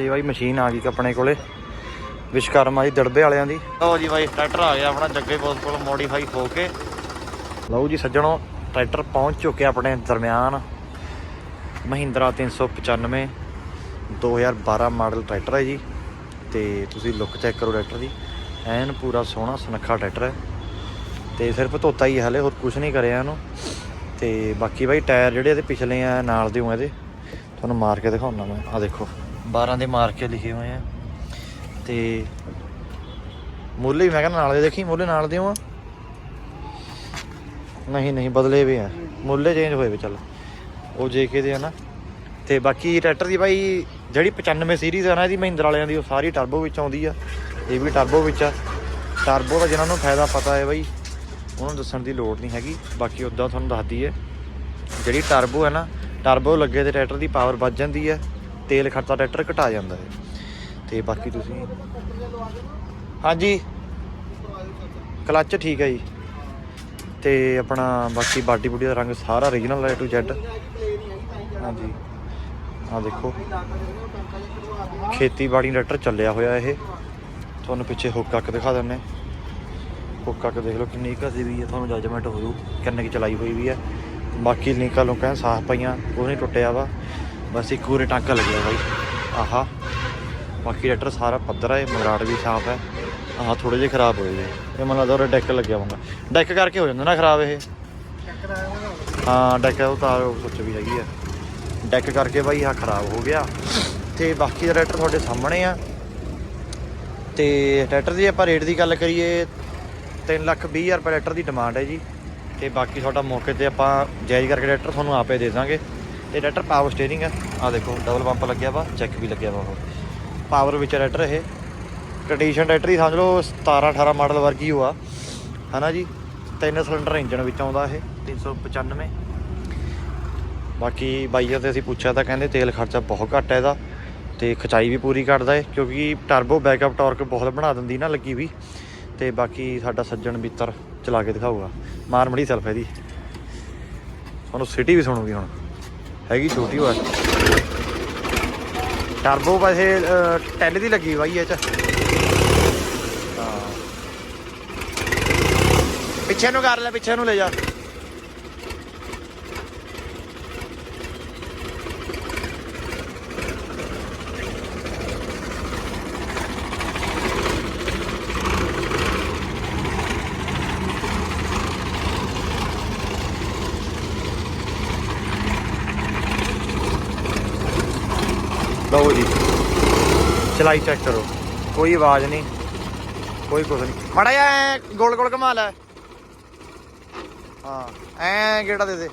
ਇਹ ਬਾਈ ਮਸ਼ੀਨ ਆ ਗਈ ਆਪਣੇ ਕੋਲੇ ਵਿਸ਼ਕਰਮਾ ਜੀ ਦੜਬੇ ਵਾਲਿਆਂ ਦੀ। ਲਓ ਜੀ ਬਾਈ ਟਰੈਕਟਰ ਆ ਗਿਆ ਆਪਣਾ ਜੱਗੇ ਬੋਸ ਕੋਲ ਮੋਡੀਫਾਈ ਹੋ ਕੇ। ਲਓ ਜੀ ਸੱਜਣੋ ਟਰੈਕਟਰ ਪਹੁੰਚ ਚੁੱਕਿਆ ਆਪਣੇ ਦਰਮਿਆਨ ਮਹਿੰਦਰਾ 395 2012 ਮਾਡਲ ਟਰੈਕਟਰ ਹੈ ਜੀ। ਤੇ ਤੁਸੀਂ ਲੁੱਕ ਚੈੱਕ ਕਰੋ ਟਰੈਕਟਰ ਦੀ। ਐਨ ਪੂਰਾ ਸੋਹਣਾ ਸੁਨੱਖਾ ਟਰੈਕਟਰ ਹੈ। ਤੇ ਸਿਰਫ ਧੋਤਾ ਹੀ ਹਲੇ ਹੋਰ ਕੁਝ ਨਹੀਂ ਕਰਿਆ ਇਹਨੂੰ। ਤੇ ਬਾਕੀ ਬਾਈ ਟਾਇਰ ਜਿਹੜੇ ਇਹਦੇ ਪਿਛਲੇ ਆ ਨਾਲ ਦੇ ਹੋ ਇਹਦੇ ਤੁਹਾਨੂੰ ਮਾਰ ਕੇ ਦਿਖਾਉਣਾ ਮੈਂ। ਆ ਦੇਖੋ। 12 ਦੇ ਮਾਰ ਕੇ ਲਿਖੇ ਹੋਏ ਆ। ਤੇ ਮੁੱਲ ਵੀ ਮੈਂ ਕਹਿੰਦਾ ਨਾਲ ਦੇ ਦੇਖੀ, ਮੁੱਲ ਨਾਲ ਦੇ ਆ ਨਹੀਂ ਨਹੀਂ, ਬਦਲੇ ਵੀ ਆ। ਮੁੱਲੇ ਚੇਂਜ ਹੋਏ ਵੇ, ਚੱਲ। ਉਹ ਜੇਕੇ ਦੇ ਆ ਨਾ। ਤੇ ਬਾਕੀ ਟਰੈਕਟਰ ਦੀ ਬਾਈ, ਜਿਹੜੀ 95 ਸੀਰੀਜ਼ ਆ ਨਾ, ਇਹਦੀ ਮਹਿੰਦਰ ਵਾਲਿਆਂ ਦੀ, ਉਹ ਸਾਰੀ ਟਰਬੋ ਵਿੱਚ ਆਉਂਦੀ ਆ। ਇਹ ਵੀ ਟਰਬੋ ਵਿੱਚ ਆ। ਟਰਬੋ ਦਾ ਜਿਹਨਾਂ ਨੂੰ ਫਾਇਦਾ ਪਤਾ ਹੈ ਬਾਈ, ਉਹਨਾਂ ਨੂੰ ਦੱਸਣ ਦੀ ਲੋੜ ਨਹੀਂ ਹੈਗੀ। ਬਾਕੀ ਉਦਾਂ ਤੁਹਾਨੂੰ ਦੱਸਦੀ ਹੈ ਜਿਹੜੀ ਟਰਬੋ ਹੈ ਨਾ ਟਰਬੋ ਲੱਗੇ ਤੇ ਟਰੈਕਟਰ ਦੀ ਪਾਵਰ ਵੱਧ ਜਾਂਦੀ ਹੈ ਤੇਲ ਖਰਚਾ ਟਰੈਕਟਰ ਘਟਾ ਜਾਂਦਾ ਹੈ। ਤੇ ਬਾਕੀ ਤੁਸੀਂ ਹਾਂਜੀ। ਕਲੱਚ ਠੀਕ ਹੈ ਜੀ। ਤੇ ਆਪਣਾ ਬਾਕੀ ਬਾਡੀ ਬੁੱਡੀ ਦਾ ਰੰਗ ਸਾਰਾ origignal ਹੈ ਟੂ Z ਹਾਂਜੀ। ਆ ਦੇਖੋ। ਖੇਤੀਬਾੜੀ ਟਰੈਕਟਰ ਚੱਲਿਆ ਹੋਇਆ ਇਹ। ਤੁਹਾਨੂੰ ਪਿੱਛੇ ਹੁੱਕ ਕੱਕ ਦਿਖਾ ਦਿੰਨੇ ਹੁੱਕ ਕੱਕ ਦੇਖ ਲਓ ਕਿੰਨੀ ਘਸੀ ਵੀ ਹੈ। ਤੁਹਾਨੂੰ ਜੱਜਮੈਂਟ ਹੋ ਜੂ ਕਿੰਨੇ ਕੀ ਚਲਾਈ ਹੋਈ ਵੀ ਹੈ। ਬਾਕੀ ਲਿੰਕਾਂ ਲੋਕਾਂ ਸਾਫ਼ ਪਈਆਂ, ਉਹ ਨਹੀਂ ਟੁੱਟਿਆ ਵਾ। ਬਸ ਇੱਕ ਉਰੇ ਟਾਂਕਾ ਲੱਗਿਆ ਬਾਈ। ਆਹਾ, ਬਾਕੀ ਟਰੈਕਟਰ ਸਾਰਾ ਪੱਧਰ ਹੈ ਮਗਰਾਟ ਵੀ ਸਾਫ਼ ਹੈ। ਆਹ ਥੋੜੇ ਜਿਹਾ ਖਰਾਬ ਹੋਏ ਨੇ। ਇਹ ਮੈਨੂੰ ਲੱਗਦਾ ਉਹ ਡੈਕ ਲੱਗਿਆ ਹੋਊਗਾ। ਡੈਕ ਕਰਕੇ ਹੋ ਜਾਂਦਾ ਨਾ ਖਰਾਬ ਇਹ? ਹਾਂ ਡੈਕ ਉਹ ਤਾਂ ਉਹ ਸੋਚ ਵੀ ਹੈਗੀ ਆ। ਡੈਕ ਕਰਕੇ ਬਾਈ ਆਹ ਖਰਾਬ ਹੋ ਗਿਆ। ਤੇ ਬਾਕੀ ਦਾ ਟਰੈਕਟਰ ਤੁਹਾਡੇ ਸਾਹਮਣੇ ਆ, ਤੇ ਟਰੈਕਟਰ ਦੀ ਆਪਾਂ ਰੇਟ ਦੀ ਗੱਲ ਕਰੀਏ 3 ਲੱਖ 20 ਹਜ਼ਾਰ ਰੁਪਏ ਟਰੈਕਟਰ ਦੀ ਡਿਮਾਂਡ ਹੈ ਜੀ। ਤੇ ਬਾਕੀ ਤੁਹਾਡਾ ਮੌਕੇ ਤੇ ਆਪਾਂ ਜਾਇਜ਼ ਕਰਕੇ ਟਰੈਕਟਰ ਤੁਹਾਨੂੰ ਆਪੇ ਦੇ ਦਾਂਗੇ। ਇਹ ਟਰੈਕਟਰ ਪਾਵਰ ਸਟੀਅਰਿੰਗ ਆ। ਆ ਦੇਖੋ ਡਬਲ ਪੰਪ ਲੱਗਿਆ ਵਾ ਚੈੱਕ ਵੀ ਲੱਗਿਆ ਵਾ। ਉਹ ਪਾਵਰ ਵਿੱਚ ਰੈਟਰ ਇਹ। ਕੰਡੀਸ਼ਨ ਟਰੈਕਟਰ ਹੀ ਸਮਝ ਲਓ 17 18 ਮਾਡਲ ਵਰਗੀ ਹੋ ਆ। ਹਨਾ ਜੀ? ਤਿੰਨ ਸਿਲੰਡਰ ਇੰਜਨ ਵਿੱਚ ਆਉਂਦਾ ਇਹ 395 ਬਾਕੀ ਬਾਈਆਂ ਤੇ ਅਸੀਂ ਪੁੱਛਿਆ ਤਾਂ ਕਹਿੰਦੇ ਤੇਲ ਖਰਚਾ ਬਹੁਤ ਘੱਟ ਹੈ ਇਹਦਾ, ਤੇ ਖਚਾਈ ਵੀ ਪੂਰੀ ਕਰਦਾ ਏ, ਕਿਉਂਕਿ ਟਰਬੋ ਬੈਕਅਪ ਟਾਰਕ ਬਹੁਤ ਬਣਾ ਦਿੰਦੀ ਨਾ ਲੱਗੀ ਵੀ। ਤੇ ਬਾਕੀ ਸਾਡਾ ਸੱਜਣ ਮਿੱਤਰ ਚਲਾ ਕੇ ਦਿਖਾਊਗਾ। ਮਾਰਮੜੀ ਸੈਲਫ ਇਹਦੀ। ਤੁਹਾਨੂੰ ਸਿਟੀ ਵੀ ਸੁਣੂਗੀ ਹੁਣ। ਹੈਗੀ ਛੋਟੀ ਹੋਆ ਟਰਬੋ ਵੈਸੇ ਟੈਲ ਦੀ ਲੱਗੀ ਬਾਈ ਇਹ ਚ। ਪਿੱਛੇ ਨੂੰ ਕਰ ਲੈ, ਪਿੱਛੇ ਨੂੰ ਲੈ ਜਾ। ਲਓ ਜੀ। ਚਲਾਈ ਚੈੱਕ ਕਰੋ। ਕੋਈ ਆਵਾਜ਼ ਨਹੀਂ। ਕੋਈ ਕੁਝ ਨਹੀਂ। ਮੜਾ ਜਾ ਗੋਲ ਗੋਲ ਘੁਮਾ ਲੈ। ਹਾਂ, ਐ ਕਿਹੜਾ ਦੇ ਦੇ।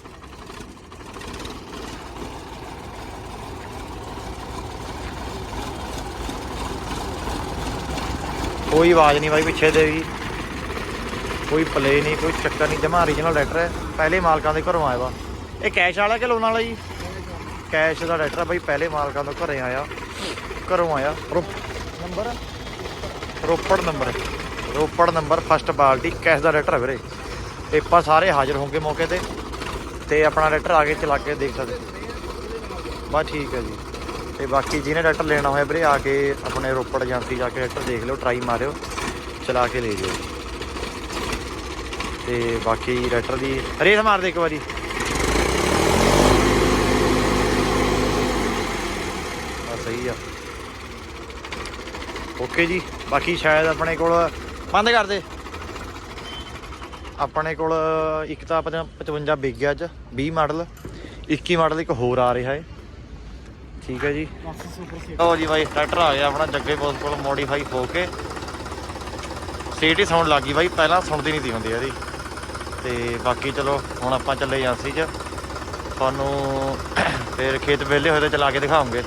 ਕੋਈ ਆਵਾਜ਼ ਨਹੀਂ ਬਾਈ ਪਿੱਛੇ ਦੇ ਵੀ। ਕੋਈ ਪਲੇ ਨਹੀਂ, ਕੋਈ ਚੱਕਰ ਨਹੀਂ। ਜਮਾ ਓਰੀਜਨਲ ਲੈਟਰ ਹੈ। ਪਹਿਲੇ ਮਾਲਕਾਂ ਦੇ ਘਰੋਂ ਆਇਆ ਵਾ। ਇਹ ਕੈਸ਼ ਵਾਲਾ ਕਿ ਲੋਨ ਵਾਲਾ ਜੀ? ਕੈਸ਼ ਦਾ ਆ ਬਾਈ ਪਹਿਲੇ ਮਾਲਕਾਂ ਤੋਂ ਘਰੇ ਆਇਆ ਘਰੋਂ ਆਇਆ। Number? Ropar number. Ropar number first ਬਾਲਟੀ ਕੈਸ਼ ਦਾ ਹੈ ਵੀਰੇ। ਪੇਪਰ ਸਾਰੇ ਹਾਜ਼ਰ ਹੋਣਗੇ ਮੌਕੇ ਤੇ ਤੇ ਆਪਣਾ ਲੈਟਰ ਆ ਕੇ ਚਲਾ ਕੇ ਦੇਖ ਸਕਦੇ। ਬਸ ਠੀਕ ਹੈ ਜੀ। ਤੇ ਬਾਕੀ ਜਿਹਨੇ ਲੈਟਰ ਲੈਣਾ ਹੋਇਆ ਵੀਰੇ ਆ ਕੇ ਆਪਣੇ ਰੋਪੜ ਏਜੰਸੀ ਜਾ ਕੇ ਲੈਟਰ ਦੇਖ ਲਿਓ ਟਰਾਈ ਮਾਰਿਓ ਚਲਾ ਕੇ ਲੈ ਜਿਓ। ਤੇ ਬਾਕੀ ਲੈਟਰ ਦੀ ਰੇਸ ਮਾਰ ਦੇ ਇੱਕ ਵਾਰੀ ਆ ਸਹੀ ਆ। ਓਕੇ ਜੀ, ਬਾਕੀ ਸ਼ਾਇਦ ਆਪਣੇ ਕੋਲ ਬੰਦ ਕਰ ਦੇ। ਆਪਣੇ ਕੋਲ ਇੱਕ ਤਾਂ ਆਪਣਾ 55 ਵਿਕ ਗਿਆ ਅੱਜ 20 ਮਾਡਲ 21 ਮਾਡਲ ਇੱਕ ਹੋਰ ਆ ਰਿਹਾ ਹੈ। ਠੀਕ ਹੈ ਜੀ। ਲਓ ਜੀ ਬਾਈ ਟਰੈਕਟਰ ਆ ਗਿਆ ਆਪਣਾ, ਜੱਗੇ ਬੋਸ ਕੋਲ ਮੋਡੀਫਾਈ ਹੋ ਕੇ। ਸੀਟੀ ਸਾਊਂਡ ਲੱਗੀ ਬਾਈ, ਪਹਿਲਾਂ ਸੁਣਦੀ ਨਹੀਂ ਸੀ ਹੁੰਦੀ ਇਹਦੀ। ਤੇ ਬਾਕੀ ਚਲੋ, ਹੁਣ ਆਪਾਂ ਚੱਲੇ ਏਜੰਸੀ 'ਚ। ਤੁਹਾਨੂੰ ਫਿਰ ਖੇਤ ਵਿਹਲੇ ਹੋਏ ਤਾਂ ਚਲਾ ਕੇ ਦਿਖਾਉਂਗੇ।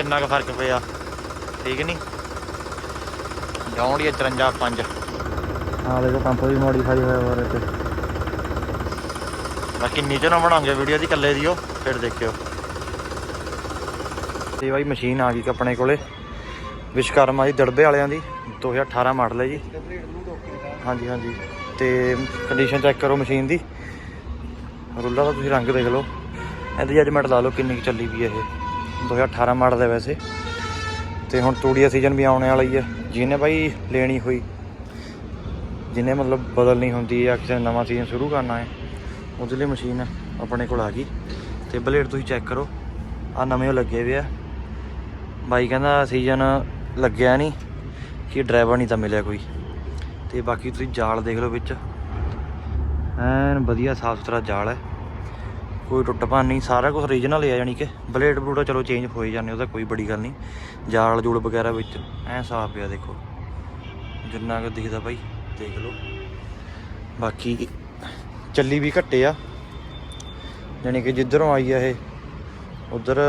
ਕਿੰਨਾ ਕੁ ਫ਼ਰਕ ਪਿਆ? ਠੀਕ ਨਹੀਂ ਜੌਂਡੀ 53 5 ਹਾਂ ਦੇਖੋ ਪੰਪ ਵੀ ਮੋਡੀਫਾਈ ਹੋਇਆ ਹੋਇਆ ਤੇ। ਬਾਕੀ ਨੀਚੇ ਨਾ ਬਣਾਉਂਗੇ ਵੀਡੀਓ ਦੀ ਇਕੱਲੇ ਦੀ ਉਹ ਫਿਰ ਦੇਖਿਓ। ਤੇ ਬਾਈ ਮਸ਼ੀਨ ਆ ਗਈ ਆਪਣੇ ਕੋਲੇ ਵਿਸ਼ਕਰਮਾ ਜੀ ਦੜਬੇ ਵਾਲਿਆਂ ਦੀ 2018 ਮਾਡਲ ਹੈ ਜੀ। ਹਾਂਜੀ ਹਾਂਜੀ। ਤੇ ਕੰਡੀਸ਼ਨ ਚੈੱਕ ਕਰੋ ਮਸ਼ੀਨ ਦੀ। ਰੁੱਲਾ ਦਾ ਤੁਸੀਂ ਰੰਗ ਦੇਖ ਲਓ। ਇਹਦੀ ਜੱਜਮੈਂਟ ਲਾ ਲਓ ਕਿੰਨੀ ਚੱਲੀ ਵੀ ਇਹ। 2018 ਮਾਡਲ ਹੈ ਵੈਸੇ। ਤੇ ਹੁਣ ਤੂੜੀ ਦਾ ਸੀਜ਼ਨ ਵੀ ਆਉਣੇ ਵਾਲਾ ਹੀ ਹੈ। ਜਿਹਨੇ ਬਾਈ ਲੈਣੀ ਹੋਈ, ਜਿਹਨੇ ਮਤਲਬ ਬਦਲਣੀ ਹੁੰਦੀ ਹੈ ਕਿਸੇ ਨਵਾਂ ਸੀਜ਼ਨ ਸ਼ੁਰੂ ਕਰਨਾ ਹੈ, ਉਹਦੇ ਲਈ ਮਸ਼ੀਨ ਆਪਣੇ ਕੋਲ ਆ ਗਈ। ਤੇ ਬਲੇਡ ਤੁਸੀਂ ਚੈੱਕ ਕਰੋ ਆ ਨਵੇਂ ਉਹ ਲੱਗੇ ਹੋਏ ਆ। ਬਾਈ ਕਹਿੰਦਾ ਸੀਜ਼ਨ ਲੱਗਿਆ ਨਹੀਂ, ਕਿ ਡਰਾਈਵਰ ਨਹੀਂ ਤਾਂ ਮਿਲਿਆ ਕੋਈ। ਤੇ ਬਾਕੀ ਤੁਸੀਂ ਜਾਲ ਦੇਖ ਲਓ ਵਿੱਚ। ਐਨ ਵਧੀਆ ਸਾਫ਼ ਸੁਥਰਾ ਜਾਲ ਹੈ। ਕੋਈ ਟੁੱਟ ਭੰਨ ਨਹੀਂ, ਸਾਰਾ ਕੁਝ ਓਰੀਜਨਲ ਹੈ ਯਾਨੀ ਕਿ। ਬਲੇਡ ਬਲੂਡਾ ਚਲੋ ਚੇਂਜ ਹੋਏ ਜਾਂਦੇ ਉਹਦਾ ਕੋਈ ਬੜੀ ਗੱਲ ਨਹੀਂ। ਜਾਲ ਜੂਲ ਵਗੈਰਾ ਵਿੱਚ, ਐ ਸਾਫ਼ ਪਿਆ ਦੇਖੋ। ਜਿੰਨਾ ਕੁ ਦਿਖਦਾ ਭਾਈ, ਦੇਖ ਲਓ। ਬਾਕੀ ਚੱਲੀ ਵੀ ਘੱਟੇ ਆ। ਯਾਨੀ ਕਿ ਜਿੱਧਰੋਂ ਆਈ ਆ ਇਹ, ਉਧਰ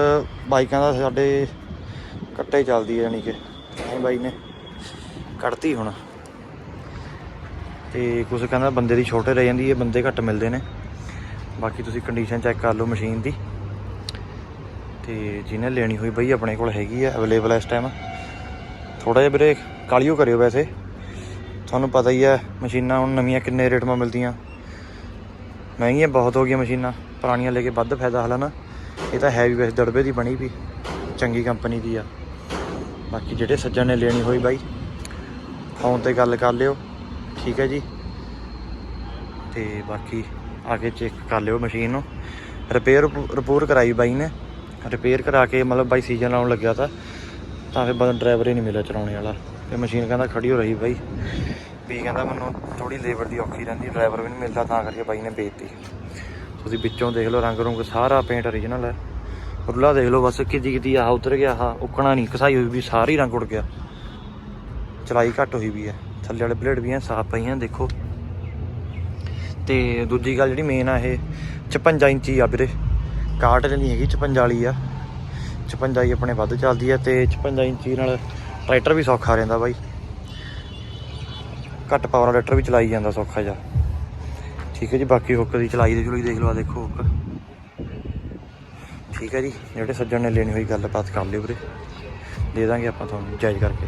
ਬਾਈਕਾਂ ਦਾ ਸਾਡੇ ਕੱਟੇ ਚੱਲਦੀ ਹੈ ਯਾਨੀ ਕਿ। ਐ ਬਾਈ ਨੇ ਕੱਢਤੀ ਹੁਣ। ਤੇ ਕੁਝ ਕਹਿੰਦਾ ਬੰਦੇ ਦੀ ਛੋਟੇ ਰਹਿ ਜਾਂਦੀ ਹੈ ਬੰਦੇ ਘੱਟ ਮਿਲਦੇ ਨੇ। ਬਾਕੀ ਤੁਸੀਂ ਕੰਡੀਸ਼ਨ ਚੈੱਕ ਕਰ ਲਓ ਮਸ਼ੀਨ ਦੀ। ਤੇ ਜਿਹਨੇ ਲੈਣੀ ਹੋਈ ਬਈ ਆਪਣੇ ਕੋਲ ਹੈਗੀ ਆ ਅਵੇਲੇਬਲ ਇਸ ਟਾਈਮ ਥੋੜਾ ਜਿਹਾ ਵੀਰੇ ਕਾਲੀਓ ਕਰਿਓ ਵੈਸੇ। ਤੁਹਾਨੂੰ ਪਤਾ ਹੀ ਹੈ ਮਸ਼ੀਨਾਂ ਹੁਣ ਨਵੀਆਂ ਕਿੰਨੇ ਰੇਟ 'ਮਾ ਮਿਲਦੀਆਂ। ਮਹਿੰਗੀਆਂ ਬਹੁਤ ਹੋ ਗਈਆਂ ਮਸ਼ੀਨਾਂ, ਪੁਰਾਣੀਆਂ ਲੈ ਕੇ ਵੱਧ ਫਾਇਦਾ ਹਲਾ ਨਾ। ਇਹ ਤਾਂ ਹੈ ਵੀ ਵੈਸੇ ਦੜਬੇ ਦੀ ਬਣੀ ਵੀ, ਚੰਗੀ ਕੰਪਨੀ ਦੀ ਆ। ਬਾਕੀ ਜਿਹੜੇ ਸੱਜਣ ਨੇ ਲੈਣੀ ਹੋਈ ਬਾਈ ਫੋਨ ਤੇ ਗੱਲ ਕਰ ਲਿਓ। ਠੀਕ ਹੈ ਜੀ। ਤੇ ਬਾਕੀ ਆ ਕੇ ਚੈੱਕ ਕਰ ਲਿਓ ਮਸ਼ੀਨ ਨੂੰ। ਰਿਪੇਅਰ ਰਿਪੋਰ ਕਰਾਈ ਬਾਈ ਨੇ। ਰਿਪੇਅਰ ਕਰਾ ਕੇ ਮਤਲਬ ਬਾਈ ਸੀਜ਼ਨ ਲਾਉਣ ਲੱਗਿਆ ਤਾਂ। ਤਾਂ ਫਿਰ ਬੰਦਾ ਡਰਾਈਵਰ ਹੀ ਨਹੀਂ ਮਿਲਿਆ ਚਲਾਉਣੇ ਵਾਲਾ। ਤੇ ਮਸ਼ੀਨ ਕਹਿੰਦਾ ਖੜੀ ਹੋ ਰਹੀ ਬਾਈ। ਵੀ ਕਹਿੰਦਾ ਮੈਨੂੰ ਥੋੜੀ ਲੇਬਰ ਦੀ ਔਖੀ ਰਹਿੰਦੀ ਡਰਾਈਵਰ ਵੀ ਨਹੀਂ ਮਿਲਦਾ, ਤਾਂ ਕਰਕੇ ਬਾਈ ਨੇ ਵੇਚਤੀ ਤੁਸੀਂ ਵਿੱਚੋਂ ਦੇਖ ਲਓ ਰੰਗ ਰੁੰਗ ਸਾਰਾ ਪੇਂਟ origignal ਹੈ। ਰੁੱਲਾ ਦੇਖ ਲਓ ਬਸ ਕਿੱਦੀ ਕਿੱਦੀ ਆਹ ਉਤਰ ਗਿਆ, ਆਹ ਉੱਕਣਾ ਨਹੀਂ, ਕਸਾਈ ਹੋਈ ਵੀ ਸਾਰੀ ਰੰਗ ਉੱਡ ਗਿਆ। ਚਲਾਈ ਘੱਟ ਹੋਈ ਵੀ ਹੈ। ਥੱਲੇ ਵਾਲੇ ਬਲੇਡ ਵੀ ਐ ਸਾਫ਼ ਪਈਆਂ, ਦੇਖੋ। ਤੇ ਦੂਜੀ ਗੱਲ ਜਿਹੜੀ ਮੇਨ ਆ ਇਹ 56 ਇੰਚੀ ਆ ਵੀਰੇ। 61 ਨਹੀਂ ਹੈਗੀ 56 ਵਾਲੀ ਆ। 56 ਹੀ ਆਪਣੇ ਵੱਧ ਚੱਲਦੀ ਆ ਤੇ 56 ਇੰਚੀ ਨਾਲ ਟਰੈਕਟਰ ਵੀ ਸੌਖਾ ਰਹਿੰਦਾ ਬਾਈ। ਘੱਟ ਪਾਵਰ ਵਾਲਾ ਟਰੈਕਟਰ ਵੀ ਚਲਾਈ ਜਾਂਦਾ ਸੌਖਾ ਜਾ ਠੀਕ ਹੈ ਜੀ, ਬਾਕੀ ਹੁੱਕ ਦੀ ਚਲਾਈ ਦੇ ਚਲੋ ਦੇਖ ਲਓ ਦੇਖੋ ਹੁੱਕ ਠੀਕ ਹੈ ਜੀ, ਜਿਹੜੇ ਸੱਜਣ ਨੇ ਲੈਣੀ ਹੋਈ ਗੱਲਬਾਤ ਕਰ ਲਿਓ ਵੀਰੇ। ਦੇ ਦਾਂਗੇ ਆਪਾਂ ਤੁਹਾਨੂੰ ਜਾਇਜ਼ ਕਰਕੇ।